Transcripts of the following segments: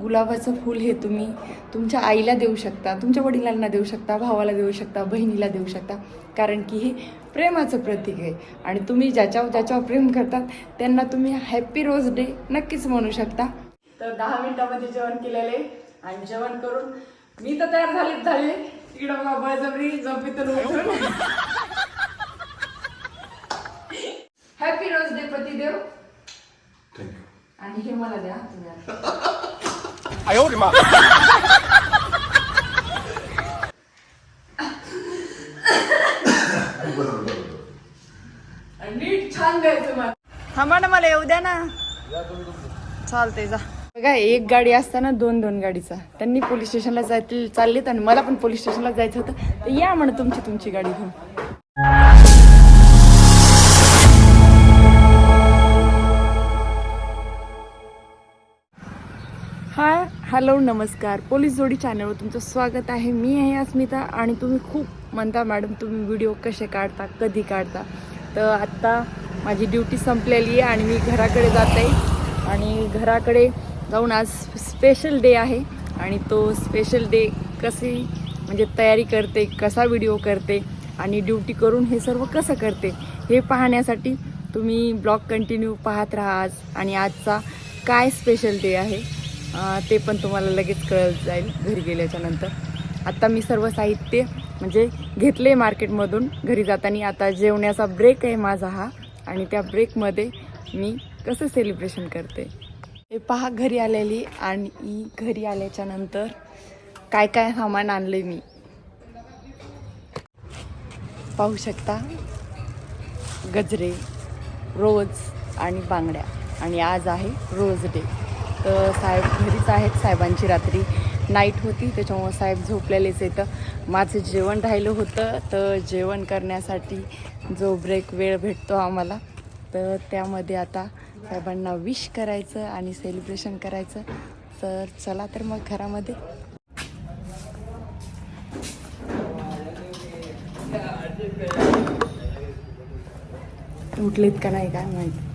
गुलाबाचं फूल हे तुम्ही तुमच्या आईला देऊ शकता तुमच्या वडिलांना देऊ शकता भावाला देऊ शकता बहिणीला देऊ शकता. कारण की हे प्रेमाचं प्रतीक आहे. आणि तुम्ही ज्याच्यावर ज्याच्यावर प्रेम करतात त्यांना तुम्ही हॅपी रोज डे नक्कीच म्हणू शकता. तर दहा मिनिटामध्ये जेवण केलेले आणि जेवण करून मी तर तयार झालीच झाले. इकडं बघा बळजबरी झोपेतून उठून. हॅपी रोज डे पतिदेव थँक्यू आणि हे मला द्या तुम्ही. 哎呦我的妈！ बरोबर बरोबर आणि नीट छान द्यायचं मला थांबा ना मला येऊ द्या ना चालते जा बघा एक गाडी असताना दोन दोन गाडीचा त्यांनी पोलीस स्टेशनला जायचे चाललेत आणि मला पण पोलीस स्टेशनला जायचं होतं तर या म्हणे तुमची तुमची गाडी घेऊन हाय हॅलो नमस्कार. पोलीस जोडी चॅनलवर तुमचं स्वागत आहे. मी आहे अस्मिता आणि तुम्ही खूप म्हणता मॅडम तुम्ही व्हिडिओ कसे काढता? कधी काढता? तर आत्ता माझी ड्युटी संपलेली आहे आणि मी घराकडे जात. आहे आणि घराकडे जाऊन आज स्पेशल डे आहे. आणि तो स्पेशल डे कशी म्हणजे तयारी करते कसा व्हिडिओ करते आणि ड्युटी करून हे सर्व कसं करते हे पाहण्यासाठी तुम्ही ब्लॉग कंटिन्यू पाहत राहा आज. आणि आजचा काय स्पेशल डे आहे? ते पण तुम्हाला लगेच कळत जाईल घरी गेल्याच्यानंतर. आत्ता मी सर्व साहित्य म्हणजे घेतले मार्केटमधून घरी जाताना. आता जेवण्याचा ब्रेक आहे माझा हा आणि त्या ब्रेकमध्ये मी कसं सेलिब्रेशन करते. हे पहा घरी आलेली आणि घरी आल्याच्यानंतर काय काय सामान आणले मी. पाहू शकता गजरे रोज आणि बांगड्या. आणि आज आहे रोज डे. तर साहेब घरीच आहेत साहेबांची रात्री. नाईट होती त्याच्यामुळं साहेब झोपलेलेच येतं माझं जेवण राहिलं होतं तर जेवण करण्यासाठी जो ब्रेक वेळ भेटतो आम्हाला तर त्यामध्ये आता साहेबांना विश करायचं आणि सेलिब्रेशन करायचं. तर चला तर मग घरामध्ये. उठलेत का नाही काय माहिती.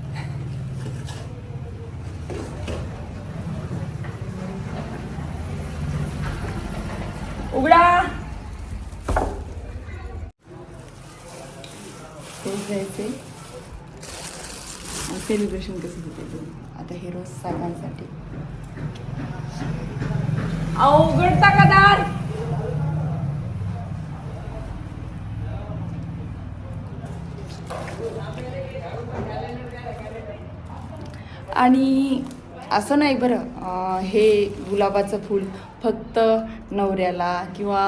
रोज जायचे सेलिब्रेशन कसं होते ते आता हे रोज साहेबांसाठी अवघडता का दार आणि असं नाही बरं हे गुलाबाचं फूल फक्त नवऱ्याला किंवा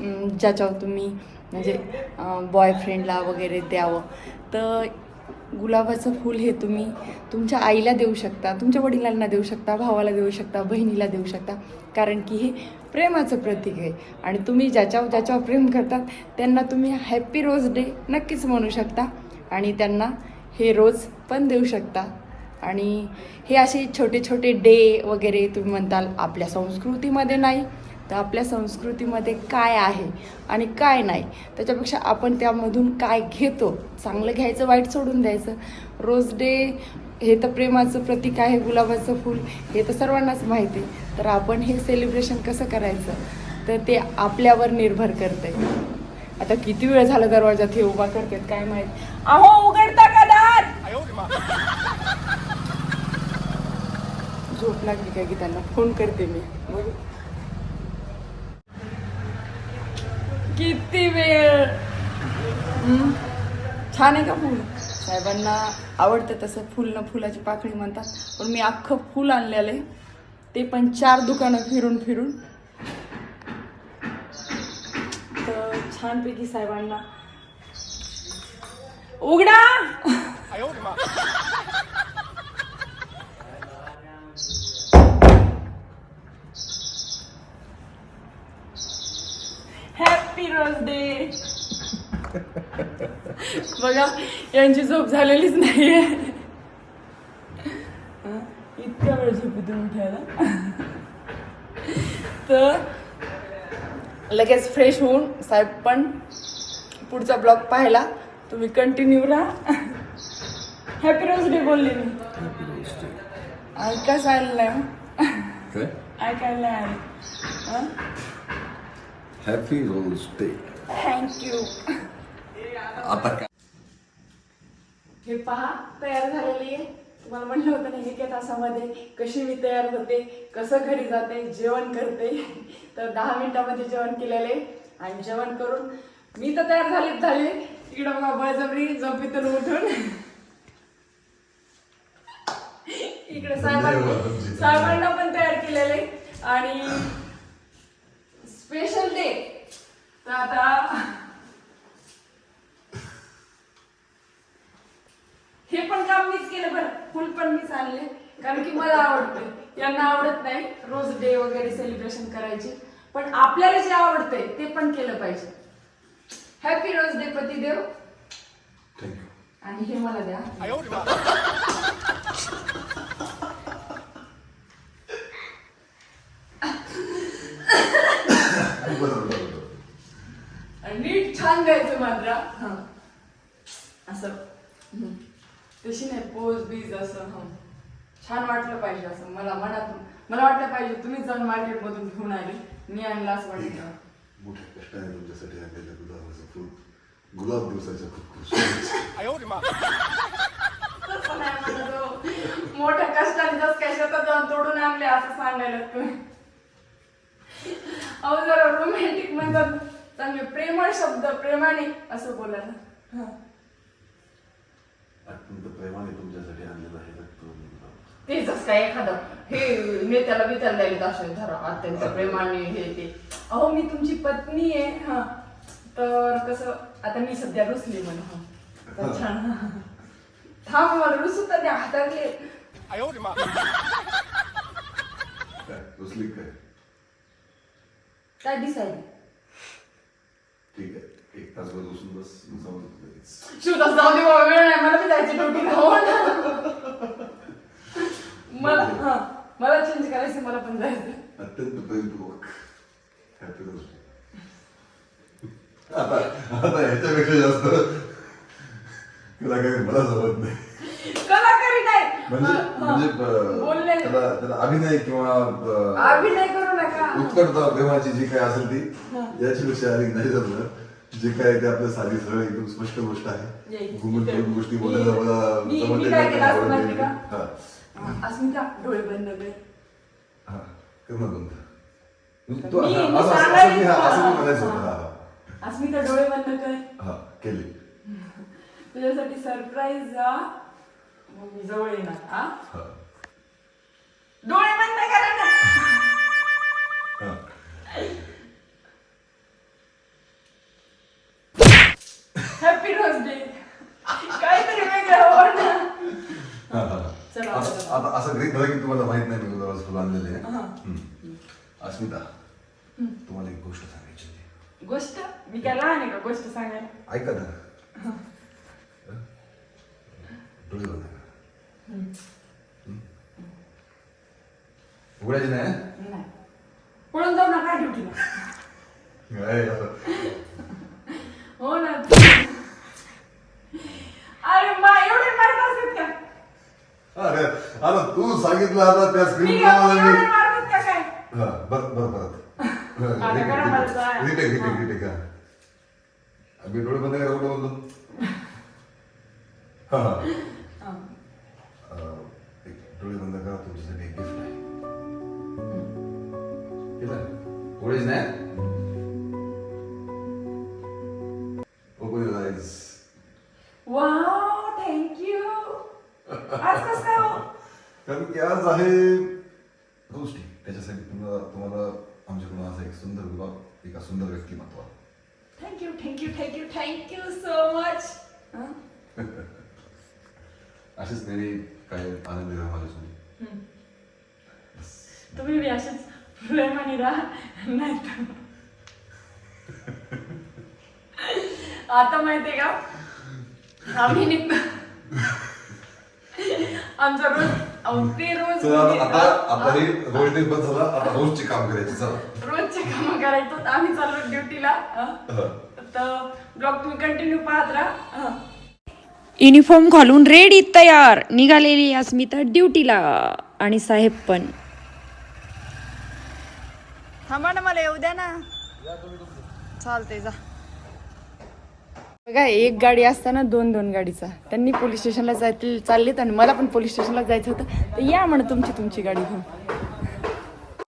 ज्याच्यावर तुम्ही म्हणजे बॉयफ्रेंडला वगैरे द्यावं. तर गुलाबाचं फूल हे तुम्ही तुमच्या आईला देऊ शकता तुमच्या वडिलांना देऊ शकता भावाला देऊ शकता बहिणीला देऊ शकता. कारण की हे प्रेमाचं प्रतीक आहे. आणि तुम्ही ज्याच्यावर ज्याच्यावर प्रेम करतात त्यांना तुम्ही हॅपी रोज डे नक्कीच म्हणू शकता. आणि त्यांना हे रोज पण देऊ शकता. आणि हे असे छोटे छोटे डे वगैरे तुम्ही म्हणताल आपल्या संस्कृतीमध्ये नाही. तर आपल्या संस्कृतीमध्ये काय आहे आणि काय नाही त्याच्यापेक्षा आपण त्यामधून काय घेतो? चांगलं घ्यायचं वाईट सोडून द्यायचं. रोज डे हे तर प्रेमाचं प्रतीक आहे गुलाबाचं फूल हे तर सर्वांनाच माहिती तर आपण हे सेलिब्रेशन कसं करायचं? तर ते आपल्यावर निर्भर करते आता किती वेळ झाला दरवाजात हे उभा करतात काय माहीत? अहो उघडता का दार? झोप लागली काय की त्यांना फोन करते मी. किती वेळ? छान आहे का फुल? साहेबांना आवडतं तसं फुल न फुलाची पाकळी म्हणतात. पण मी अख्खं फुल आणलेलं आहे. ते पण चार दुकानं फिरून फिरून. तर छानपैकी साहेबांना. उघडा. हॅपी रोज डे बघा यांची झोप झालेलीच नाहीये. हं? इतक्या वेळ झोपेतून उठायला. तर लगेच फ्रेश होऊन साहेब पण पुढचा ब्लॉग पाहायला तुम्ही कंटिन्यू राहा. हॅपी रोज डे बोलले मी. ऐकायच आलं नाही काय? ऐकायला आले. हॅपी रोज डे थँक्यू आता काय? हे पहा तयार झालेली आहे. तुम्हाला म्हटलं होतं ना एका तासामध्ये कशी मी तयार होते कसं घरी जाते जेवण करते. तर दहा मिनिटामध्ये जेवण केलेले आणि जेवण करून मी तर तयार झालीच झाले. इकडं बघा बळजबरी झोपेतून उठून. इकडे साहेबांनी साहेबांना पण तयार केलेले आणि स्पेशल डे तर आता हे पण काम मीच केलं बरं. फुल पण मीच आणले कारण की मला आवडते यांना आवडत नाही रोज डे वगैरे सेलिब्रेशन करायचे. पण आपल्याला जे आवडतंय ते पण केलं पाहिजे. हॅपी रोज डे पतिदेव. थँक्यू आणि हे मला द्या. छान गायचं मात्र हा. असं. तशी नाही पोज बीज असं हा. छान वाटलं पाहिजे असं. मला मनातून मला वाटलं पाहिजे तुम्हीच जाऊन मार्केटमधून घेऊन आली. मी आणला असं वाटलं मोठ्या कष्टाने तुमच्यासाठी आणलेल्या गुलाबाचं फुल. गुलाब दिवसाच्या खूप खुश हो. मोठ्या कष्टाने जस काय शेतात जाऊन तोडून आणले असं सांगायला तुम्ही. अहो जरा रोमॅन्टिक म्हणतात चांगले प्रेमळ शब्द प्रेमाने असं बोलायला अत्यंत प्रेमाने तुमच्यासाठी आणलेलं आहे तेच काय एखादं. हे नेत्याला विचारला येत असेल धरा अत्यंत प्रेमाने हे ते. अहो मी तुमची पत्नी आहे. हा. तर कसं आता मी सध्या रुसली म्हण छान. थांब मला रुसू तर त्या हातातले. काय दिसाय ठीक आहे एक तासभर रुसून बस जाऊन लगेच शिवदास जाऊ दे बाबा वेळ नाही मला बी जायची ड्युटी मला हा मला चेंज करायचं मला पण जायचं अत्यंत प्रेमपूर्वक हॅपी रोज आता आता ह्याच्यापेक्षा जास्त तुला काही मला जमत नाही कलाकारी नाही म्हणजे. म्हणजे बोलले त्याला त्याला अभिनय किंवा ब- अभिनय करू नका उत्कटता प्रेमाची जी काय असेल ती याच्यापेक्षा अधिक नाही जमलं जे काय ते आपलं साधी सरळ एकदम स्पष्ट गोष्ट आहे येईल. इथे- फिरून गोष्टी बोलायला मला मी- मी जमत काय नाही, केलं असं आवडत माहिती नाही. का? हा. हा, अस्मिता डोळे बंद कर हा, कर ना बंद. म्हणजे मी- तू मी असं- असं- असं सांगायला मी- हा, असं मी हा, म्हणायचं हा. होतं हा, अस्मिता डोळे बंद कर हा. हा केले तुझ्यासाठी सरप्राईज जा मग मी जवळ येणार हा? हा. डोळे बंद करा ना. हा. हॅपी रोज डे काहीतरी वेगळं हो ना. हा, हा. चला, चला. आता असं गृहित धरा की तुम्हाला माहीत नाही मी गुलाबाचं फुल आणलेलं आहे हा. हम्म. अस्मिता तुम्हाला एक गोष्ट सांगायची होती. गोष्ट? मी काय लहान आहे का? गोष्ट सांगायला. ऐका ना. डोळे बंद करा? उघडायचे नाही हं? नाही पळून जाऊ नका ड्युटीला? हो ना अरे मा एवढे मारत असतात का अरे आता तू सांगितलं आता त्या मी स्क्रीन मारतात का काय हा बर बर परत. रिटेक रिटेक रिटेक हा आम्ही डोळे बंद करा बोलतो हा हा हा. एक डोळे बंद करा तुमच्यासाठी एक गिफ्ट आहे केलं नाही open your eyes wow thank you आज कसं काय हो कारण की आज आहे डे त्याच्यासाठी तुम्हाला तुम्हाला आमच्याकडून असा एक सुंदर गुलाब एका सुंदर व्यक्तिमत्व thank you thank you thank you thank you so much असेच नेहमी काय आनंदी राहा माझ्यासोबत? तुम्ही बी असेच प्रेमाने राहा नाही तर आता माहितीये का? आम्ही निघतो. आमचा रोज ते रोज तर आता आता आता हे रोज डे बंद झाला आता रोजचे काम करायचे चला. रोजचे काम करायचो. आम्ही चाललो ड्युटीला हा. तर ब्लॉग तुम्ही कंटिन्यू पाहत राहा हं. युनिफॉर्म घालून रेडी तयार. निघालेली अस्मिता ड्युटीला. आणि साहेब पण. थांबा ना मला येऊ द्या ना. चालते जा. बघा एक गाडी असताना दोन दोन गाडीचा. त्यांनी पोलीस स्टेशनला जाय चाललेत आणि मला पण पोलीस स्टेशनला जायचं होतं. तर या म्हण तुमची तुमची गाडी घेऊन.